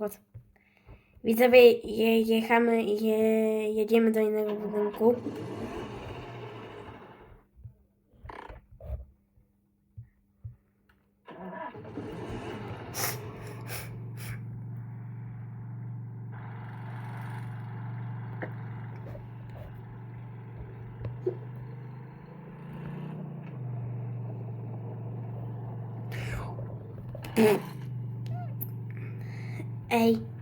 Kot. Widzowie, je, jechamy, je, jedziemy do innego budynku. A.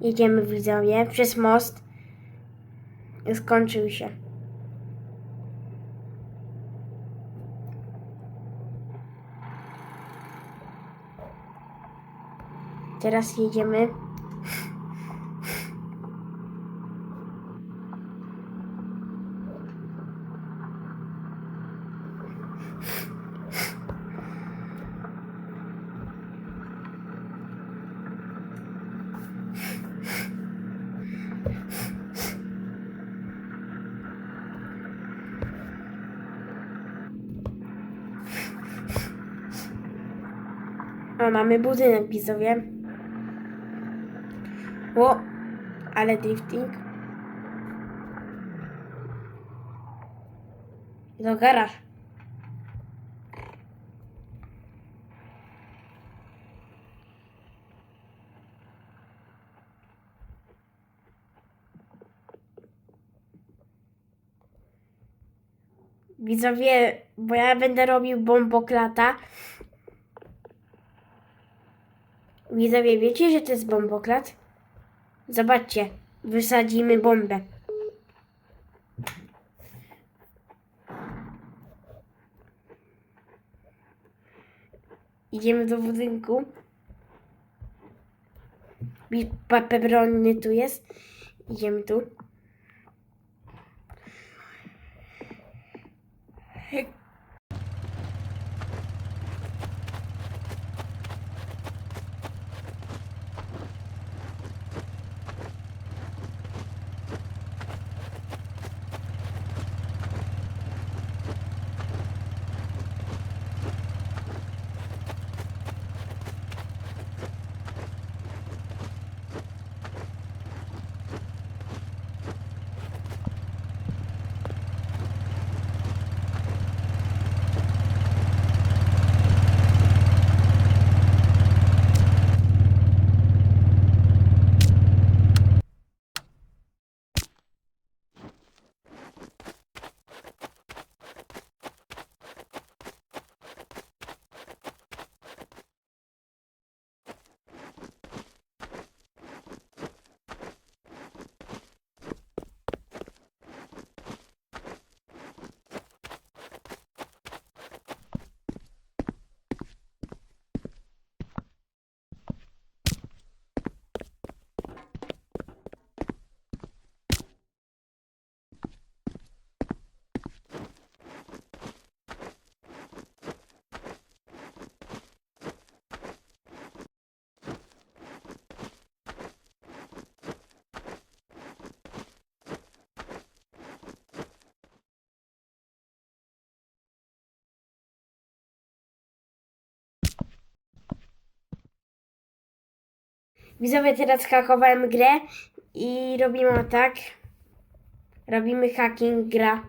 Jedziemy widzowie przez most. Skończył się. Teraz jedziemy. O, mamy budynek widzowie. O, ale drifting. To garaż. Widzowie, bo ja będę robił bomboklata. Widzowie, wiecie, że to jest bomboklat? Zobaczcie, wysadzimy bombę. Idziemy do budynku. Pepperoni tu jest. Idziemy tu. Widzowie, teraz hakowałem grę i robimy tak. Robimy hacking gra.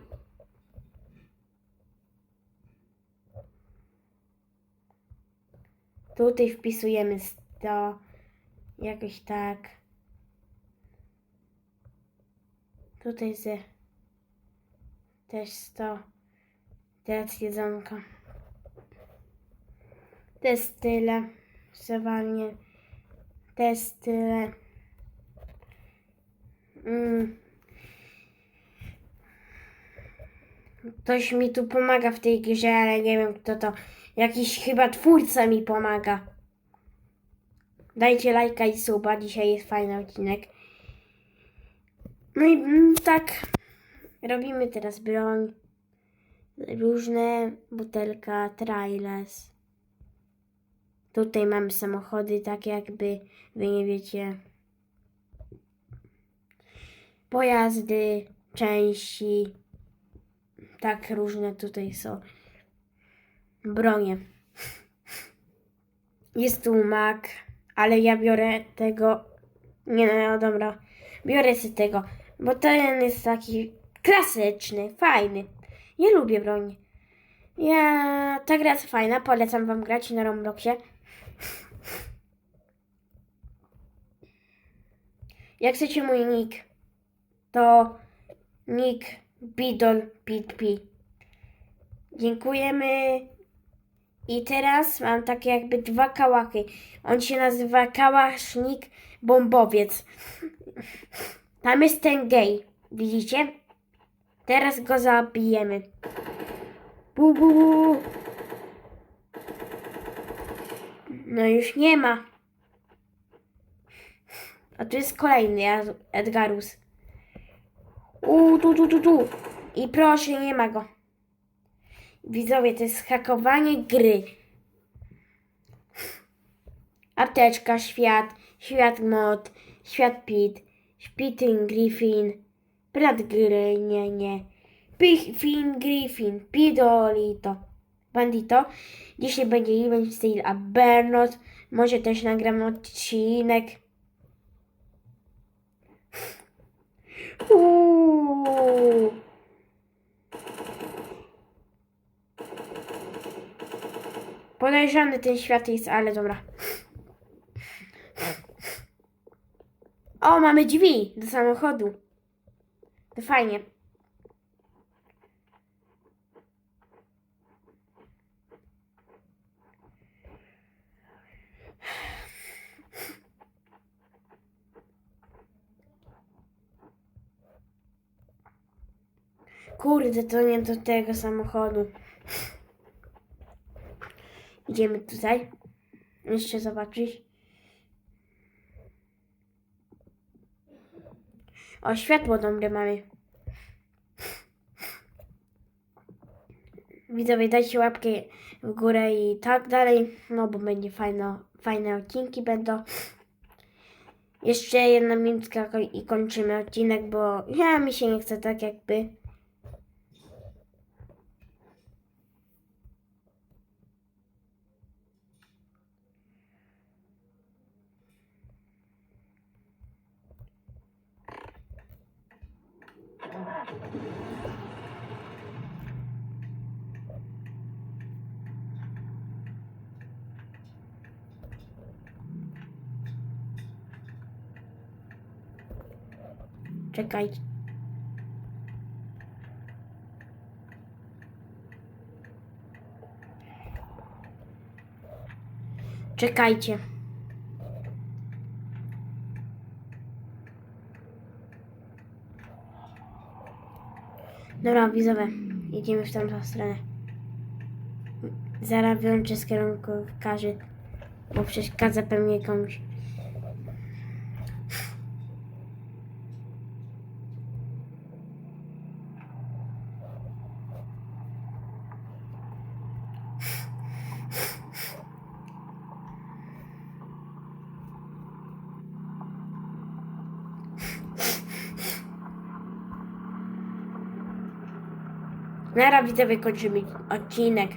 Tutaj wpisujemy 100. Jakoś tak. Tutaj ze. Też 100. Teraz jedzonko. To jest tyle. Przeważnie. Tyle. Mm. Ktoś mi tu pomaga w tej grze, ale nie wiem kto to. Jakiś chyba twórca mi pomaga. Dajcie lajka i suba, dzisiaj jest fajny odcinek. No i mm, tak, robimy teraz broń. Różne butelka, trailers. Tutaj mamy samochody, tak jakby wy nie wiecie. Pojazdy, części. Tak różne tutaj są. Bronie. Jest tu mak, ale ja biorę tego. Nie no, dobra. Biorę sobie tego, bo ten jest taki klasyczny, fajny. Ja lubię broń. Ja, ta gra jest fajna, polecam wam grać na Robloxie. Jak chcecie mój nick, to nick Bidol Pitpi. Dziękujemy. I teraz mam takie jakby dwa kałachy. On się nazywa kałasznik bombowiec. Tam jest ten gej. Widzicie? Teraz go zabijemy. Bu, bu, bu. No już nie ma. A tu jest kolejny Ed- Edgarus. U, tu, tu, tu, tu. I proszę, nie ma go. Widzowie, to jest hakowanie gry. Apteczka, świat, świat mod, świat pit, Spitting Griffin, brat gry, nie, nie. Piffin Griffin, Pidolito, Bandito. Dzisiaj będzie event Steel a Bernot. Może też nagram odcinek. Uuu. Podejrzany ten świat jest, ale dobra. O, mamy drzwi do samochodu. To fajnie. Kurde, to nie do tego samochodu. Idziemy tutaj. Jeszcze zobaczyć. O, światło dobre mamy. Widzowie, dajcie łapkę w górę i tak dalej. No, bo będzie fajno, fajne odcinki będą. Jeszcze jedna minutka i kończymy odcinek, bo ja mi się nie chce tak jakby. Czekajcie. Czekajcie. Dobra, widzowie, jedziemy w tamtą stronę. Zaraz wyłączę z kierunkowskazy, bo przeszkadza pewnie komuś. Nara widzowie kończymy odcinek.